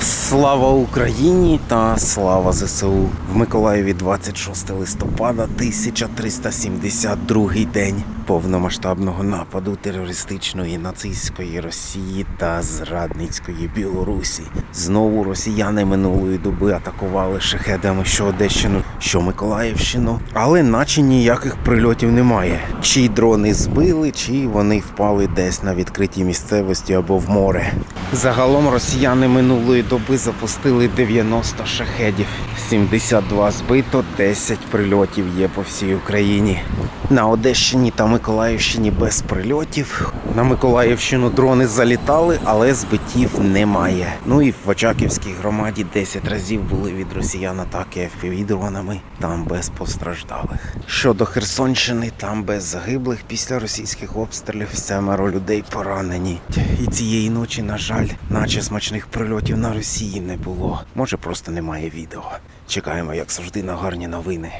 ます。Слава Україні та слава ЗСУ в Миколаєві 26 листопада 1372 день повномасштабного нападу терористичної нацистської Росії та зрадницької Білорусі. Знову росіяни минулої доби атакували шахедами що Одещину, що Миколаївщину, але наче ніяких прильотів немає. Чи дрони збили, чи вони впали десь на відкритій місцевості або в море. Загалом росіяни минулої доби запустили 90 шахедів, 72 збито, 10 прильотів є по всій Україні. На Одещині та Миколаївщині без прильотів. На Миколаївщину дрони залітали, але збиттів немає. Ну і в Очаківській громаді 10 разів були від росіян атаки FPV-дронами, там без постраждалих. Щодо Херсонщини, там без загиблих після російських обстрілів семеро людей поранені. І цієї ночі, на жаль, наче смачних прильотів на Росії не було. Може, просто немає відео. Чекаємо, як завжди, на гарні новини.